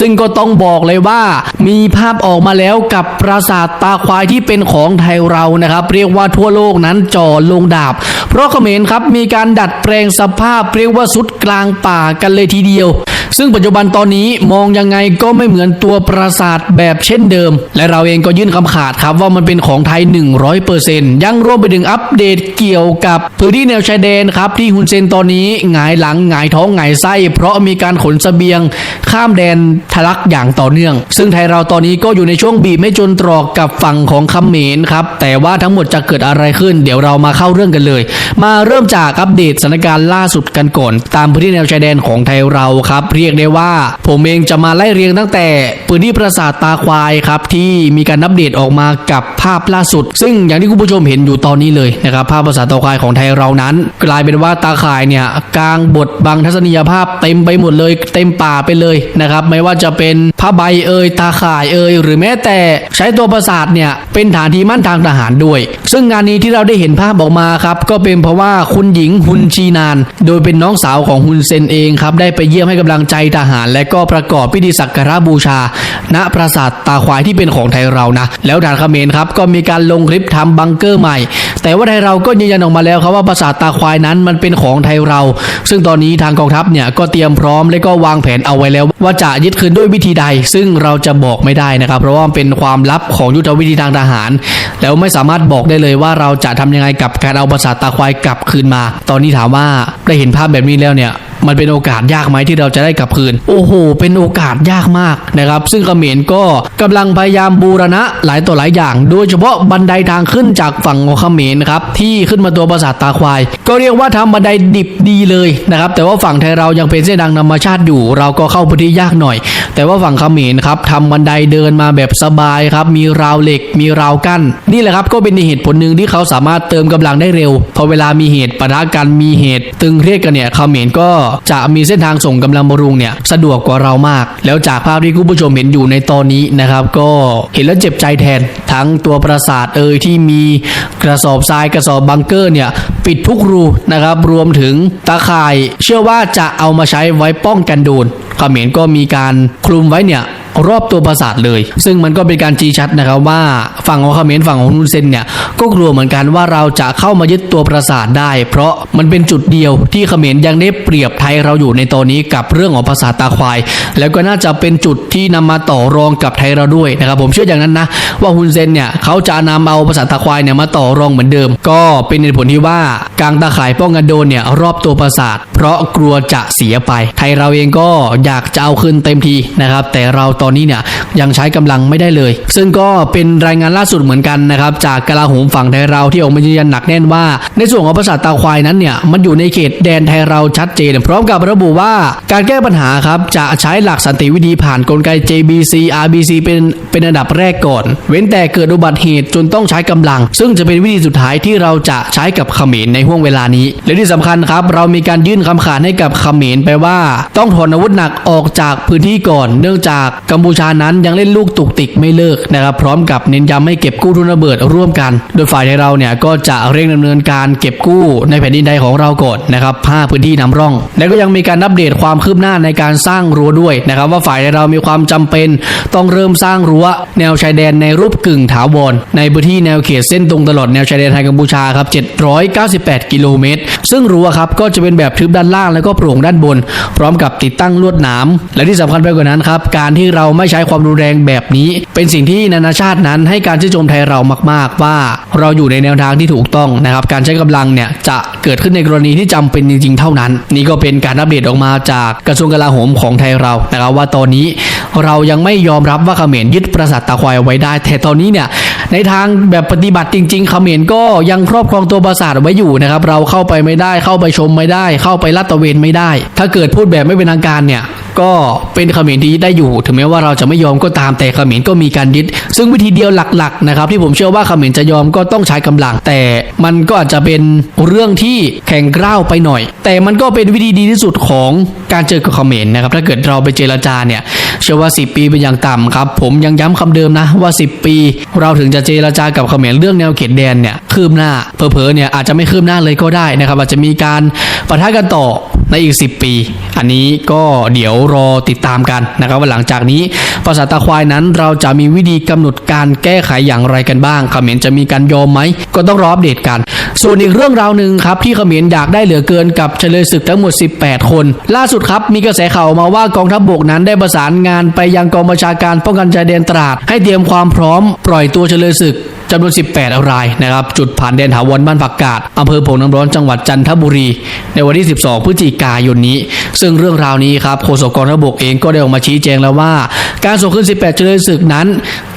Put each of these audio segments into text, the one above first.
ซึ่งก็ต้องบอกเลยว่า มีภาพออกมาแล้วกับปราสาทตาควายที่เป็นของไทยเรานะครับ เรียกว่าทั่วโลกนั้นจ่อลงดาบ เพราะเขมรครับมีการดัดแปลงสภาพเรียกว่าสุดกลางป่ากันเลยทีเดียว ซึ่งปัจจุบันตอนนี้มองยังไงก็ไม่เหมือนตัวปราสาทแบบเช่นเดิม และเราเองก็ยื่นคำขาดครับว่ามันเป็นของไทย 100%ยังรวมไปถึงอัปเดตเกี่ยวกับพื้นที่แนวชายแดนครับที่ฮุนเซนตอนนี้หงายหลังหงายท้องหงายไส้ เพราะมีการขนสเสบียง ข้ามแดนทะลักอย่างต่อเนื่อง ซึ่งไทยเราตอนนี้ก็อยู่ในช่วงบีบไม่จนตรอกกับฝั่งของคำเขมรครับแต่ว่าทั้งหมดจะเกิดอะไรขึ้น เดี๋ยวเรามาเข้าเรื่องกันเลย มาเริ่มจากอัปเดตสถานการณ์ล่าสุดกันก่อน ตามพื้นที่แนวชายแดนของไทยเราครับเรียกได้ว่า ผมเองจะมาไล่เรียงตั้งแต่พื้นที่ปราสาทตาควายครับที่มีการอัปเดตออกมากับภาพล่าสุด ซึ่งอย่างที่คุณผู้ชมเห็นอยู่ตอนนี้เลยนะครับภาพปราสาทตาควายของไทยเรานั้น กลายเป็นว่าตาข่ายเนี่ยกลางบทบังทัศนียภาพเต็มไปหมดเลย เต็มป่าไปเลยนะครับไม่ว่าจะเป็นผ้าใบเอ่ยตาข่ายเอ่ยหรือแม้แต่ใช้ตัวปราสาทเนี่ยเป็นฐานที่มั่นทางทหารด้วย ซึ่งงานนี้ที่เราได้เห็นภาพออกมาครับก็เป็นเพราะว่าคุณหญิงฮุนชีนาน โดยเป็นน้องสาวของฮุนเซนเองครับได้ไปเยี่ยมให้กำลังใจทหารและก็ประกอบพิธีสักการะบูชา ณปราสาทตาควายที่เป็นของไทยเรานะ แล้วทางเขมรครับก็มีการลงคลิปทำบังเกอร์ใหม่ แต่ว่าไทยเราก็ยืนยันออกมาแล้วครับว่าปราสาทตาควายนั้นมันเป็นของไทยเรา ซึ่งตอนนี้ทางกองทัพเนี่ยก็เตรียมพร้อมและก็วางแผนเอาไว้แล้ว ว่าจะยึดคืนด้วยวิธีใด ซึ่งเราจะบอกไม่ได้นะครับ เพราะว่าเป็นความลับของยุทธวิธีทางทหาร แล้วไม่สามารถบอกได้เลยว่าเราจะทำยังไงกับการเอาปราสาทตาควายกลับคืนมา ตอนนี้ถามว่าได้เห็นภาพแบบนี้แล้วเนี่ย มันเป็นโอกาสยากไหมที่เราจะได้กลับคืน โอ้โห เป็นโอกาสยากมากนะครับ ซึ่งเขมรก็กำลังพยายามบูรณะหลายต่อหลายอย่าง โดยเฉพาะบันไดทางขึ้นจากฝั่งของเขมรนะครับที่ขึ้นมาตัวปราสาทตาควาย ก็เรียกว่าทำบันไดดิบดีเลยนะครับแต่ว่าฝั่งไทยเรายังเป็นเส้นทางธรรมชาติอยู่ เราก็เข้าพื้นที่ยากหน่อย แต่ว่าฝั่งเขมรครับทำบันไดเดินมาแบบสบายครับมีราวเหล็ก มีราวกั้น นี่แหละครับก็เป็นเหตุผลหนึ่งที่เขาสามารถเติมกำลังได้เร็วพอเวลามีเหตุปะทะกันมีเหตุ ตึงเครียดกันเนี่ยเขมรก็จะมีเส้นทางส่งกำลังบำรุงเนี่ยสะดวกกว่าเรามาก แล้วจากภาพที่คุณผู้ชมเห็นอยู่ในตอนนี้นะครับ ก็เห็นแล้วเจ็บใจแทนทั้งตัวปราสาทเอ่ยที่มีกระสอบทรายกระสอบบังเกอร์เนี่ยปิดทุกรูนะครับ รวมถึงตาข่าย เชื่อว่าจะเอามาใช้ไว้ป้องกันโดนเขมรก็มีการคลุมไว้เนี่ย รอบตัวปราสาทเลย ซึ่งมันก็เป็นการชี้ชัดนะครับว่าฝั่งของเขมรฝั่งของฮุนเซนเนี่ยก็กลัวเหมือนกันว่าเราจะเข้ามายึดตัวปราสาทได้ เพราะมันเป็นจุดเดียวที่เขมรยังได้เปรียบไทยเราอยู่ในตอนนี้กับเรื่องของปราสาทตาควาย แล้วก็น่าจะเป็นจุดที่นำมาต่อรองกับไทยเราด้วยนะครับผมเชื่ออย่างนั้นนะว่าฮุนเซนเนี่ยเขาจะนำเอาปราสาทตาควายเนี่ยมาต่อรองเหมือนเดิม ก็เป็นเหตุผลที่ว่ากางตาข่ายป้องกันโดนเนี่ยรอบตัวปราสาท เพราะกลัวจะเสียไป ไทยเราเองก็อยากจะเอาคืนเต็มทีนะครับแต่เราตอนนี้เนี่ยยังใช้กำลังไม่ได้เลย ซึ่งก็เป็นรายงานล่าสุดเหมือนกันนะครับจากกลาโหมฝั่งไทยเราที่ออกมายืนยันหนักแน่นว่า ในส่วนของปราสาทตาควายนั้นเนี่ยมันอยู่ในเขตแดนไทยเราชัดเจน พร้อมกับระบุว่าการแก้ปัญหาครับจะใช้หลักสันติวิธีผ่านกลไก JBC RBC เป็นเป็นอันดับแรกก่อน เว้นแต่เกิดอุบัติเหตุจนต้องใช้กำลัง ซึ่งจะเป็นวิธีสุดท้ายที่เราจะใช้กับเขมรในห่วงเวลานี้ และที่สำคัญครับเรามีการยื่นคำขาดให้กับเขมรไปว่า ต้องถอนอาวุธหนักออกจากพื้นที่ก่อน เนื่องจากกัมพูชานั้นยังเล่นลูกตุกติกไม่เลิกนะครับพร้อมกับเน้นย้ำให้เก็บกู้ทุนระเบิดร่วมกัน โดยฝ่ายในเราเนี่ยก็จะเร่งดำเนินการเก็บกู้ในแผ่นดินไทยของเราก่อนนะครับห้าพื้นที่นำร่อง และก็ยังมีการอัปเดตความคืบหน้าในการสร้างรั้วด้วยนะครับ ว่าฝ่ายในเรามีความจำเป็นต้องเริ่มสร้างรั้ว แนวชายแดนในรูปกึ่งถาวรในพื้นที่แนวเขตเส้นตรงตลอดแนวชายแดนไทยกัมพูชาครับ798 กิโลเมตร ซึ่งรั้วครับก็จะเป็นแบบทึบด้านล่างแล้วก็โปร่งด้านบน พร้อมกับติดตั้งลวดหนามและที่สำคัญไปกว่านั้นครับการที่เราราไม่ใช้ความรุนแรงแบบนี้ เป็นสิ่งที่นานาชาตินั้นให้การชื่นชมไทยเรามาก ๆ ว่าเราอยู่ในแนวทางที่ถูกต้องนะครับ การใช้กำลังเนี่ยจะเกิดขึ้นในกรณีที่จำเป็นจริง ๆ เท่านั้น นี่ก็เป็นการอัปเดตออกมาจากกระทรวงกลาโหมของไทยเรานะครับว่าตอนนี้เรายังไม่ยอมรับว่าเขมรยึดปราสาทตาควายเอาไว้ได้ แต่ตอนนี้เนี่ย ในทางแบบปฏิบัติจริงๆเขมรก็ยังครอบครองตัวปราสาทไว้อยู่นะครับ เราเข้าไปไม่ได้เข้าไปชมไม่ได้ เข้าไปลาดตระเวนไม่ได้ ถ้าเกิดพูดแบบไม่เป็นทางการเนี่ยก็เป็นเขมรที่ได้อยู่ ถึงแม้ว่าเราจะไม่ยอมก็ตามแต่เขมรก็มีการยึด ซึ่งวิธีเดียวหลักๆนะครับที่ผมเชื่อว่าเขมรจะยอมก็ต้องใช้กำลัง แต่มันก็อาจจะเป็นเรื่องที่แข็งกร้าวไปหน่อย แต่มันก็เป็นวิธีดีที่สุดของการเจอกับเขมรนะครับถ้าเกิดเราไปเจรจาเนี่ย เชื่อว่า 10 ปีเป็นอย่างต่ำครับ ผมยังย้ำคำเดิมนะว่า 10 ปี เราถึงจะเจรจากับเขมรเรื่องแนวเขตแดนเนี่ยคืบหน้าเผลอๆเนี่ยอาจจะไม่คืบหน้าเลยก็ได้นะครับอาจจะมีการปะทะกันต่อในอีก 10 ปี อันนี้ก็เดี๋ยวรอติดตามกันนะครับว่าหลังจากนี้ปราสาตาควายนั้นเราจะมีวิธีกำหนดการแก้ไขอย่างไรกันบ้างเขมรจะมีการยอมไหมก็ต้องรออัปเดตกัน ส่วนอีกเรื่องราวหนึ่งครับที่เขมรอยากได้เหลือเกินกับเฉลยศึกทั้งหมด 18 คน ล่าสุดครับมีกระแสข่าวมาว่ากองทัพบบกนั้นได้ประสานงานไปยังกองบัญชาการป้องกันชายแดนตราด ให้เตรียมความพร้อมปล่อยตัวเฉลยศึกจำนวน 18 รายนะครับ จุดผ่านแดนถาวรบ้านผักกาดอำเภอโป่งน้ำร้อนจังหวัดจันทบุรี ในวันที่ 12 พฤศจิกายนนี้ ซึ่งเรื่องราวนี้ครับโฆษกกองทัพบกเองก็ได้ออกมาชี้แจงแล้วว่า การส่งขึ้น 18 เฉลยศึกนั้น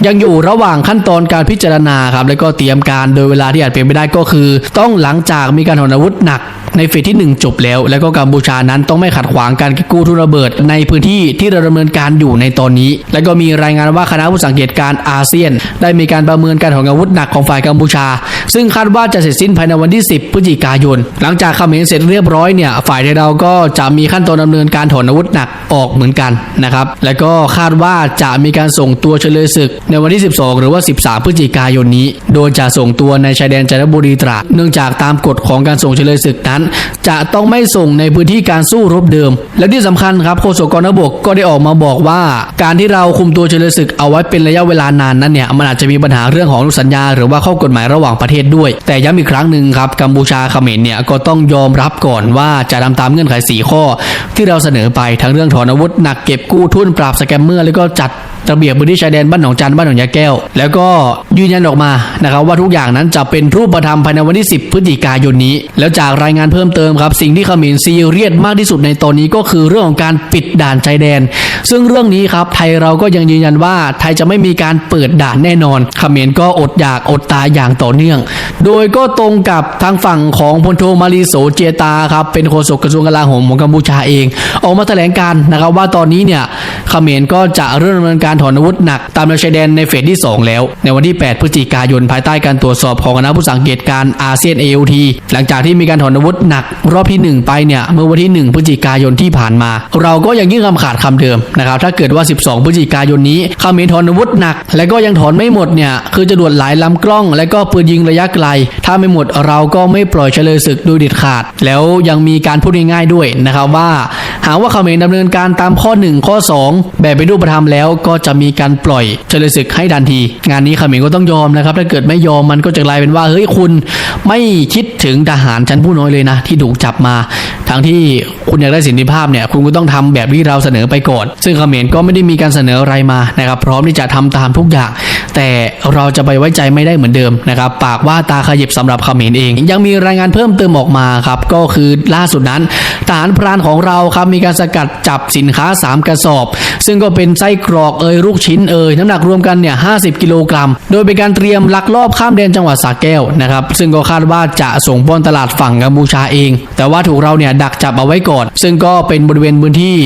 ยังอยู่ระหว่างขั้นตอนการพิจารณาครับ แล้วก็เตรียมการโดยเวลาที่อาจเป็นไปได้ก็คือ ต้องหลังจากมีการถอนอาวุธหนัก ในเฟสที่ 1 จบแล้ว แล้วก็กัมพูชานั้นต้องไม่ขัดขวางการกู้ทุนระเบิด ในพื้นที่ที่เราดำเนินการอยู่ในตอนนี้ แล้วก็มีรายงานว่าคณะผู้สังเกตการณ์อาเซียน ได้มีการประเมินการถอนอาวุธหนักของฝ่ายกัมพูชา ซึ่งคาดว่าจะเสร็จสิ้นภายในวันที่ 10 พฤศจิกายน หลังจากเขมรเสร็จเรียบร้อยเนี่ยฝ่ายไทยเราก็จะมีขั้นตอนดำเนินการถอนอาวุธหนักออกเหมือนกันนะครับแล้วก็คาดว่าจะมีการส่งตัวเฉลยศึก ในวันที่ 12 หรือว่า 13 พฤศจิกายนนี้ โดยจะส่งตัวในชายแดนจันทบุรีตราดเนื่องจากตามกฎของการส่งเฉลยศึกนั้นจะต้องไม่ส่งในพื้นที่การสู้รบเดิม และที่สำคัญครับโฆษกกองทัพบกก็ได้ออกมาบอกว่า การที่เราคุมตัวเฉลยศึกเอาไว้เป็นระยะเวลานานนั้นเนี่ยมันอาจจะมีปัญหาเรื่องของอนุสัญญา หรือว่าข้อกฎหมายระหว่างประเทศด้วย แต่ย้ำอีกครั้งหนึ่งครับกัมพูชาเขมรเนี่ยก็ต้องยอมรับก่อนว่าจะทำตามเงื่อนไขสีข้อ ที่เราเสนอไปทั้งเรื่องถอนอาวุธหนักเก็บกู้ทุนปราบสแกมเมอร์แล้วก็จัดระเบียบพื้นที่ชายแดนบ้านหนองจันบ้านหนองยาแก้ว แล้วก็ยืนยันออกมานะครับว่าทุกอย่างนั้นจะเป็นรูปธรรมภายในวันที่ 10 พฤศจิกายนนี้ แล้วจากรายงานเพิ่มเติมครับ สิ่งที่เขมรซีเรียสมากที่สุดในตอนนี้ก็คือเรื่องของการปิดด่านชายแดน ซึ่งเรื่องนี้ครับไทยเราก็ยังยืนยันว่าไทยจะไม่มีการเปิดด่านแน่นอนเขมรก็อดอยากอดตายอย่างต่อเนื่อง โดยก็ตรงกับทางฝั่งของพลโทมารีโสเจตาครับเป็นโฆษกกระทรวงกลาโหมของกัมพูชาเอง ออกมาแถลงการนะครับว่าตอนนี้เนี่ย ขมรก็จะเริ่มดำเนินการถอนอาวุธหนักตามแนวชายแดนในเฟสที่ 2 แล้ว ในวันที่ 8 พฤศจิกายนภายใต้การตรวจสอบของคณะผู้สังเกตการอาเซียน AOT หลังจากที่มีการถอนอาวุธหนัก รอบที่ 1 ไปเนี่ยเมื่อวันที่ 1 พฤศจิกายนที่ผ่านมา เราก็ยังยื่นคำขาดคำเดิมนะครับถ้าเกิดว่า 12 พฤศจิกายนนี้เขมรถอนอาวุธหนัก และก็ยังถอนไม่หมดเนี่ยคือจรวดหลายลำกล้อง และก็ปืนยิงระยะไกล ถ้าไม่หมดเราก็ไม่ปล่อยเฉลยศึกโดยเด็ดขาด แล้วยังมีการพูดง่ายๆด้วยนะครับว่า หากว่าเขมรดำเนินการตามข้อ 1 ข้อ 2แบบเป็นรูปธรรมแล้วก็จะมีการปล่อยเฉลยศึกให้ทันที งานนี้เขมรก็ต้องยอมนะครับ ถ้าเกิดไม่ยอมมันก็จะกลายเป็นว่าเฮ้ยคุณไม่คิดถึงทหารชั้นผู้น้อยเลยนะ ที่ถูกจับมาทั้งที่คุณอยากได้สิทธิภาพเนี่ยคุณก็ต้องทำแบบที่เราเสนอไปก่อน ซึ่งเขมรก็ไม่ได้มีการเสนออะไรมานะครับ พร้อมที่จะทำตามทุกอย่าง แต่เราจะไปไว้ใจไม่ได้เหมือนเดิมนะครับ ปากว่าตาขยิบสำหรับเขมรเอง ยังมีรายงานเพิ่มเติมออกมาครับ ก็คือล่าสุดนั้นทหารพรานของเราครับมีการสกัดจับสินค้า 3 กระสอบซึ่งก็เป็นไส้กรอกเอยลูกชิ้นเอยน้ำหนักรวมกันเนี่ย50 กิโลกรัม โดยเป็นการเตรียมลักลอบข้ามแดนจังหวัดสระแก้วนะครับซึ่งก็คาดว่าจะส่งป้อนตลาดฝั่งกัมพูชาเอง แต่ว่าถูกเราเนี่ยดักจับเอาไว้ก่อน ซึ่งก็เป็นบริเวณพื้นที่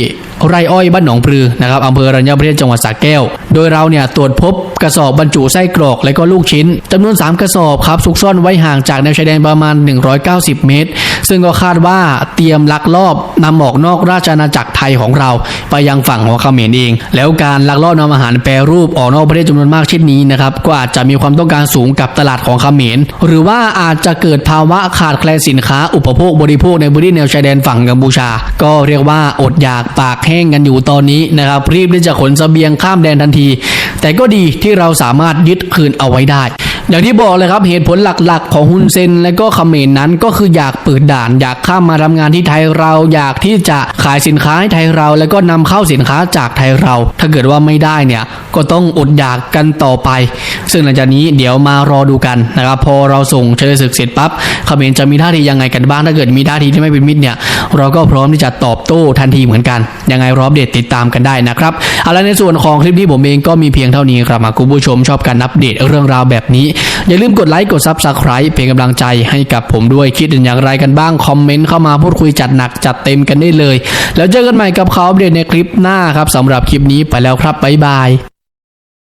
ไร่อ้อยบ้านหนองปลือนะครับอำเภอรัญญประเทศจังหวัดสระแก้ว โดยเราเนี่ยตรวจพบกระสอบบรรจุไส้กรอกและก็ลูกชิ้นจำนวน 3 กระสอบครับซุกซ่อนไว้ห่างจากแนวชายแดนประมาณ 190 เมตร ซึ่งก็คาดว่าเตรียมลักลอบนำออกนอกราชอาณาจักรไทยของเรา ไปยังฝั่งของเขมรเอง แล้วการลักลอบนำอาหารแปรรูปออกนอกประเทศจำนวนมากเช่นนี้นะครับก็อาจจะมีความต้องการสูงกับตลาดของเขมร หรือว่าอาจจะเกิดภาวะขาดแคลนสินค้าอุปโภคบริโภคในพื้นที่แนวชายแดนฝั่งกัมพูชา ก็เรียกว่าอดอยากปากแห้งกันอยู่ตอนนี้นะครับรีบที่จะขนเสบียงข้ามแดนทันที แต่ก็ดีที่เราสามารถยึดคืนเอาไว้ได้ อย่างที่บอกเลยครับเหตุผลหลักๆ ของฮุนเซนและก็เขมรนั้นก็คืออยากเปิดด่าน อยากข้ามมาทำงานที่ไทยเรา อยากที่จะขายสินค้าให้ไทยเรา แล้วก็นำเข้าสินค้าจากไทยเรา ถ้าเกิดว่าไม่ได้เนี่ยก็ต้องอดอยากกันต่อไป ซึ่งหลังจากนี้เดี๋ยวมารอดูกันนะครับพอเราส่งเฉลยศึกเสร็จปั๊บเขมรจะมีท่าทียังไงกันบ้างถ้าเกิดมีท่าทีที่ไม่เป็นมิตรเนี่ยเราก็พร้อมที่จะตอบโต้ทันทีเหมือนกันยังไงรออัปเดตติดตามกันได้นะครับเอาละในส่วนของคลิปนี้ผมเองก็มีเพียงเท่านี้ครับคุณผู้ชมชอบการอัปเดตเรื่องราวแบบนี้อย่าลืมกดไลค์กดซับสไคร b ์เป็นกำลังใจให้กับผมด้วยคิดเห็นอย่างไรกันบ้าง คอมเมนต์เข้ามาพูดคุยจัดหนักจัดเต็มกันได้เลย แล้วเจอกันใหม่กับเขาเดตในคลิปหน้าครับสำหรับคลิปนี้ไปแล้วครับบ๊ายบาย